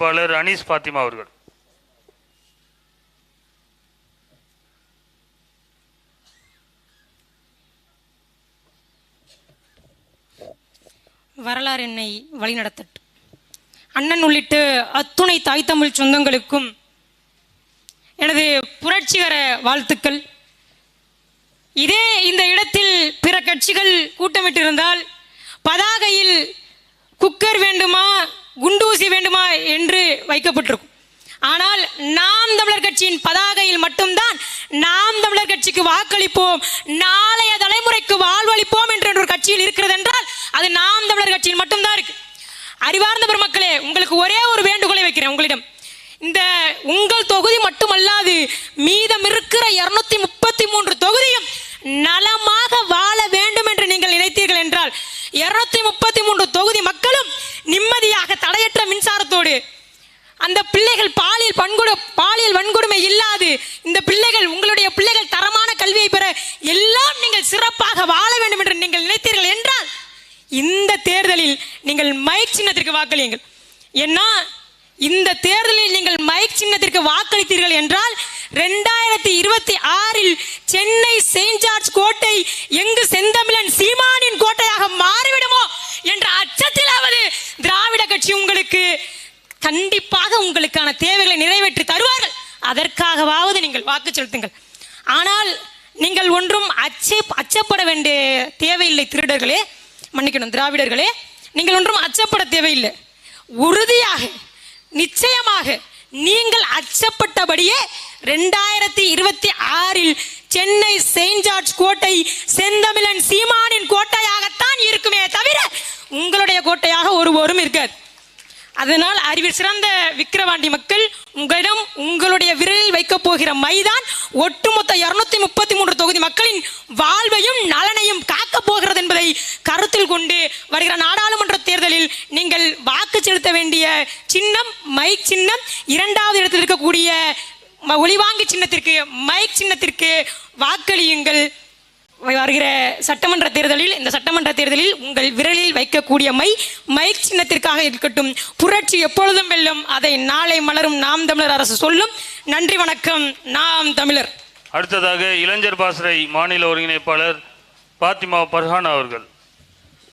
வேட்பாளர் அனீஸ் பாத்திமா அவர்கள். வரலாறு என்னை வழிநடத்தட்டு அண்ணன் உள்ளிட்ட அத்துணை தாய் தமிழ் சொந்தங்களுக்கும் எனது புரட்சிகர வாழ்த்துக்கள். இதே இந்த இடத்தில் பிற கட்சிகள் கூட்டமிட்டிருந்தால் பதாகையில் குக்கர் வேண்டுமா குண்டூசி வேண்டுமா என்று வைக்கப்பட்டிருக்கும். ஆனால் நாம் தமிழர் கட்சியின் பதாகையில் மட்டும்தான் நாம் தமிழர் கட்சிக்கு வாக்களிப்போம் நாளைய தலைமுறைக்கு வாழ்வளிப்போம் என்ற ஒரு கட்சியில் இருக்கிறது என்றால் அது நாம் தமிழர் கட்சியில் மட்டும்தான் இருக்கு. அறிவார்ந்த பெருமக்களே உங்களுக்கு ஒரே ஒரு வேண்டுகோளை வைக்கிறேன் உங்களிடம். இந்த உங்கள் தொகுதி மட்டுமல்லாது மீதம் இருக்கிற இருநூத்தி முப்பத்தி மூன்று தொகுதியும் நலமாக வாழ வேண்டும் என்று நீங்கள் நினைத்தீர்கள் என்றால் இருநூத்தி முப்பத்தி மூன்று தொகுதி மக்களும் நிம்மதியாக தடையற்ற மின்சாரத்தோடு அந்த பிள்ளைகள் பாலியல் பண்கொடு பாலியல் வன்கொடுமை இல்லாது இந்த பிள்ளைகள் உங்களுடைய பிள்ளைகள் தரமான கல்வியை பெற எல்லாம் நீங்கள் சிறப்பாக வாழ வேண்டும் என்று நீங்கள் நினைத்தீர்கள் என்றால் இந்த தேர்தலில் நீங்கள் மைக் சின்னத்திற்கு வாக்களியுங்கள். ஏன்னா இந்த தேர்தலில் நீங்கள் மைக் சின்னத்திற்கு வாக்களித்தீர்கள் என்றால் ரெண்டாயிரத்தி இருபத்தி ஆறில் சென்னை செயின்ட் ஜார்ஜ் கோட்டை எங்கு செந்தமிழன் சீமானின் கோட்டையாக மாறிவிடுமோ உங்களுக்கு கண்டிப்பாக உங்களுக்கான தேவைகளை நிறைவேற்றி தருவார்கள். அதற்காகவாவது நீங்கள் வாக்கு செலுத்துங்கள். ஆனால் நீங்கள் ஒன்றும் அச்சே அச்சப்பட வேண்டிய தேவையில்லை திருடர்களே மன்னிக்கணும் திராவிடர்களே. நீங்கள் ஒன்றும் அச்சப்பட தேவையில்லை. உறுதியாக நிச்சயமாக நீங்கள் அச்சப்பட்டபடியே ரெண்டாயிரத்தி இருபத்தி ஆறில் சென்னை செயின்ட் ஜார்ஜ் கோட்டை செந்தமிழன் சீமானின் கோட்டையாகத்தான் இருக்குமே தவிர உங்களுடைய கோட்டையாக ஒருவரும் இருக்காது. அதனால் அறிவில் சிறந்த விக்கிரவாண்டி மக்கள் உங்களிடம் உங்களுடைய விரலில் வைக்கப் போகிற மைதான் ஒட்டுமொத்த இருநூத்தி முப்பத்தி மூன்று தொகுதி மக்களின் வாழ்வையும் நலனையும் காக்கப் போகிறது என்பதை கருத்தில் கொண்டு வருகிற நாடாளுமன்ற தேர்தலில் நீங்கள் வாக்கு செலுத்த வேண்டிய சின்னம் மைக் சின்னம் இரண்டாவது இடத்தில் இருக்கக்கூடிய ஒளிவாங்கி சின்னத்திற்கு மைக் சின்னத்திற்கு வாக்களியுங்கள். வருகிற சட்டமன்ற தேர்தலில் இந்த சட்டமன்ற தேர்தலில் உங்கள் விரலில் வைக்கக்கூடிய மை மைக் சின்னத்திற்காக இருக்கட்டும். புரட்சி எப்பொழுதும் வெல்லும் அதை நாளை மலரும் நாம் தமிழர் அரசு சொல்லும். நன்றி வணக்கம். நாம் தமிழர். அடுத்ததாக இளைஞர் பாசறை மாநில ஒருங்கிணைப்பாளர் பாத்திமா பர்ஹான் அவர்கள்.